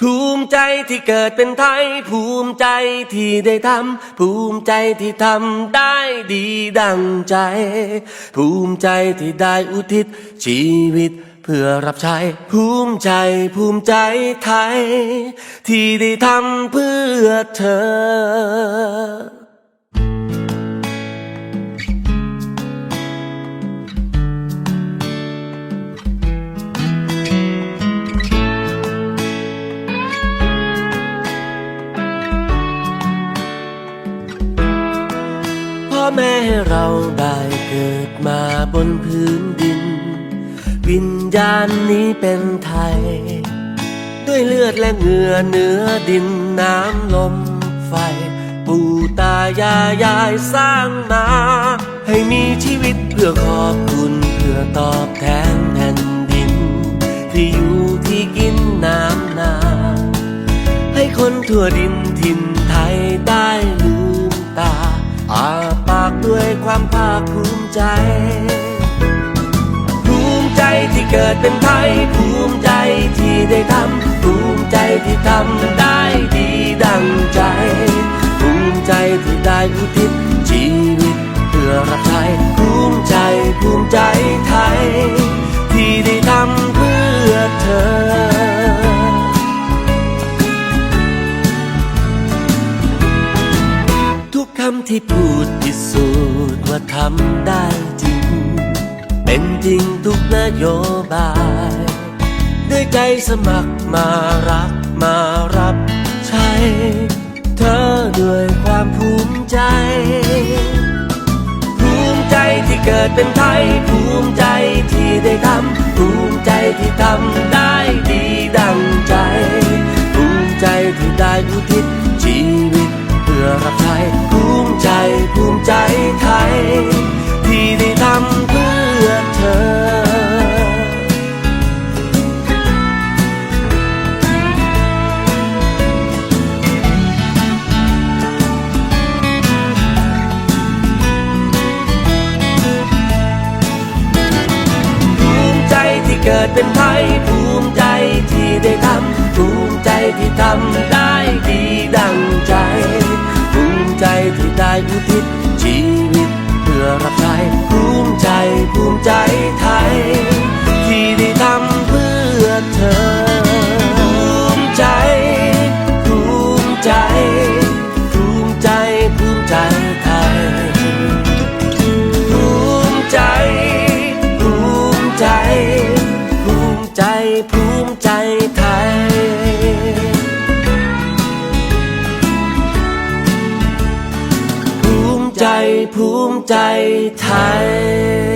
ภูมิใจที่เกิดเป็นไทย ภูมิใจที่ได้ทำภูมิใจที่ทำได้ดีดังใจ ภูมิใจที่ได้อุทิศชีวิตเพื่อรับใช้ ภูมิใจภูมิใจไทย ที่ได้ทำเพื่อเธอ แม่เราได้เกิดมาบนพื้นดิน วิญญาณนี้เป็นไทย ด้วยเลือดและเหงื่อเนื้อดินน้ำลมไฟ ปู่ตายายายสร้างมา ให้มีชีวิตเพื่อขอบคุณเพื่อตอบแทนแผ่นดิน ที่อยู่ที่กินน้ำนาให้คนทั่วดินถิ่นไทยได้ลืมตาอา ด้วยความภาคภูมิใจ ภูมิใจที่เกิดเป็นไทย ภูมิใจที่ได้ทำ ภูมิใจที่ทำได้ดีดังใจ ภูมิใจที่ได้อุทิศชีวิตเพื่อรับใช้ภูมิใจภูมิใจไทย ที่ได้ทำเพื่อเธอ ที่พูดพิสูจน์ว่าทำได้จริง เป็นจริงทุกนโยบาย ด้วยใจสมัครมารักมารับใช้ เธอด้วยความภูมิใจ ภูมิใจที่เกิดเป็นไทย ภูมิใจที่ได้ทำภูมิใจที่ทำ ใจไทย ที่ได้ทำเพื่อเธอภูมิใจที่เกิดเป็นไทยภูมิใจที่ได้ทำภูมิใจที่ทำได้ดีดังใจ ภูมิใจที่ได้อุทิศ ชีวิตเพื่อรับใช้ภูมิใจภูมิใจไทย ใจภูมิใจไทย